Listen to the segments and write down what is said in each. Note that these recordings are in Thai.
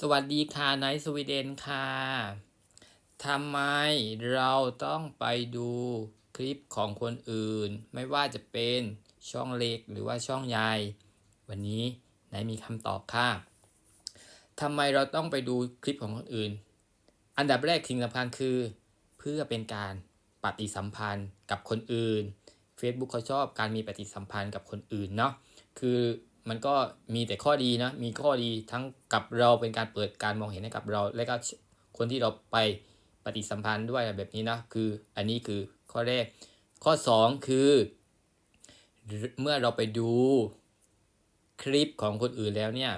สวัสดีค่ะไนท์สวีเดนค่ะทำไมเราต้องไปดูคลิปของคนอื่น ไม่ว่าจะเป็นช่องเล็กหรือว่าช่องใหญ่ วันนี้ไนท์มีคำตอบค่ะทำไมเราต้องไปดูคลิปของคนอื่น อันดับแรกสิ่งสำคัญคือ เพื่อเป็นการปฏิสัมพันธ์กับคนอื่น Facebook เขาชอบการมีปฏิสัมพันธ์กับคนอื่นเนาะคือ มันก็มีแต่ข้อดีนะ มีข้อดีทั้งกับเราเป็นการเปิดการมองเห็นให้กับเรา และก็คนที่เราไปปฏิสัมพันธ์ด้วยแบบนี้นะ คืออันนี้คือข้อแรก ข้อ 2 คือ เมื่อเราไปดูคลิปของคนอื่นแล้วเนี่ย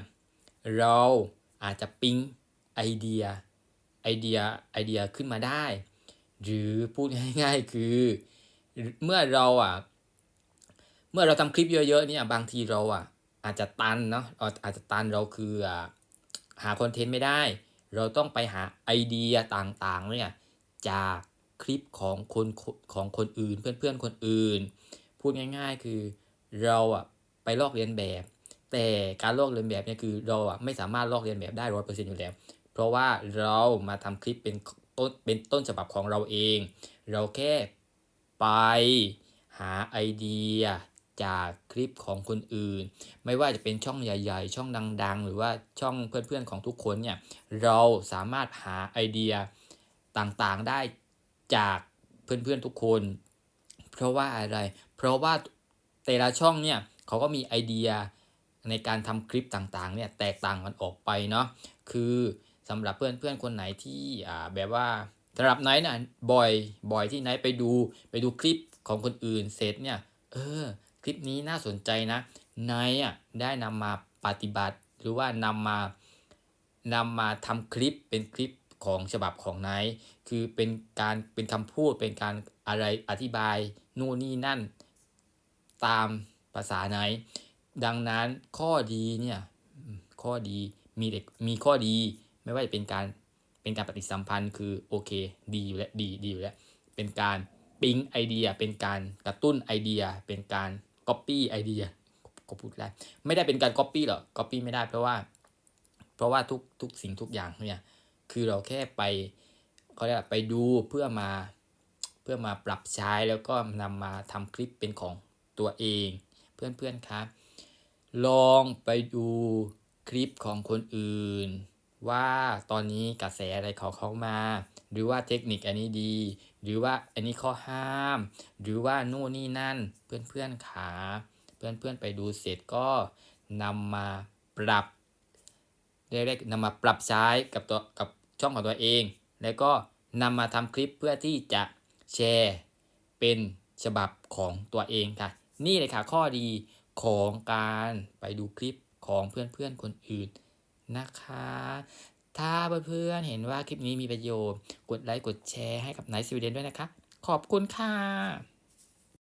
เราอาจจะปิ๊งไอเดียไอเดียไอเดียขึ้นมาได้ หรือพูดง่ายๆคือเมื่อเราอะ เมื่อเราทำคลิปเยอะๆเนี่ยบางทีเราอะ อาจจะตันเนาะอาอาจจะตันเราคือหาคอนเทนต์ไม่ได้ เราต้องไปหาไอเดียต่างๆเนี่ยจากคลิปของคนของคนอื่นเพื่อนๆคนอื่น พูดง่าย ๆ คือเราอะไปลอกเลียนแบบ แต่การลอกเลียนแบบเนี่ยคือเราอะไม่สามารถลอกเลียนแบบได้ร้อยเปอร์เซ็นต์อยู่แล้ว เพราะว่าเรามาทำคลิปเป็นต้นเป็นต้นฉบับของเราเอง เราแค่ไปหาไอเดีย จากคลิปของคนอื่น ไม่ว่าจะเป็นช่องใหญ่ ๆ ช่องดัง ๆ หรือว่าช่องเพื่อนๆของทุกคนเนี่ยเราสามารถหาไอเดียต่างๆได้จากเพื่อนๆทุกคน เพราะว่าอะไร เพราะว่าแต่ละช่องเนี่ยเขาก็มีไอเดียในการทำคลิปต่างๆเนี่ยแตกต่างกันออกไปเนาะคือสำหรับเพื่อนๆคนไหนที่แบบว่าสำหรับไนท์นะบ่อยบ่อยที่ไนท์ไปดูไปดูคลิปของคนอื่นเสร็จเนี่ยเออ คลิปนี้น่าสนใจนะไนท์อะได้นำมาปฏิบัติ หรือว่านำมานำมาทำคลิปเป็นคลิปของฉบับของไนท์คือเป็นการเป็นคำพูดเป็นการอะไรอธิบายนู่นนี่นั่น ตามภาษาไนดังนั้นข้อดีเนี่ยข้อดีมีเด็กมีข้อดีไม่ว่าจะเป็นการเป็นการปฏิสัมพันธ์คือโอเคดีอยู่แล้วดีดีอยู่แล้วเป็นการปิ๊งไอเดียเป็นการกระตุ้นไอเดียเป็นการ ก๊อปปี้ไอเดียก็พูดได้ไม่ได้เป็นการก๊อปปี้หรอกก๊อปปี้ไม่ได้เพราะว่า เพราะว่าทุกทุกสิ่งทุกอย่างเนี่ยคือเราแค่ไปเขาเรียกไปดูเพื่อมาเพื่อมาปรับใช้แล้วก็นำมาทำคลิปเป็นของตัวเอง เพื่อนๆครับลองไปดูคลิปของคนอื่น ว่าตอนนี้กระแสอะไรเขาเขามา หรือว่าเทคนิคอันนี้ดี หรือว่าอันนี้ข้อห้าม หรือว่านู่นนี่นั่นเพื่อนๆขา เพื่อนๆไปดูเสร็จก็นำมาปรับเรียกนำมาปรับใช้กับตัวกับช่องของตัวเอง แล้วก็นำมาทำคลิปเพื่อที่จะแชร์เป็นฉบับของตัวเองค่ะ นี่เลยค่ะข้อดีของการไปดูคลิปของเพื่อนๆคนอื่น นะคะ ถ้าเพื่อนๆเห็นว่าคลิปนี้มีประโยชน์ กดไลค์กดแชร์ให้กับไนท์สวีเดนด้วยนะคะ ขอบคุณค่ะ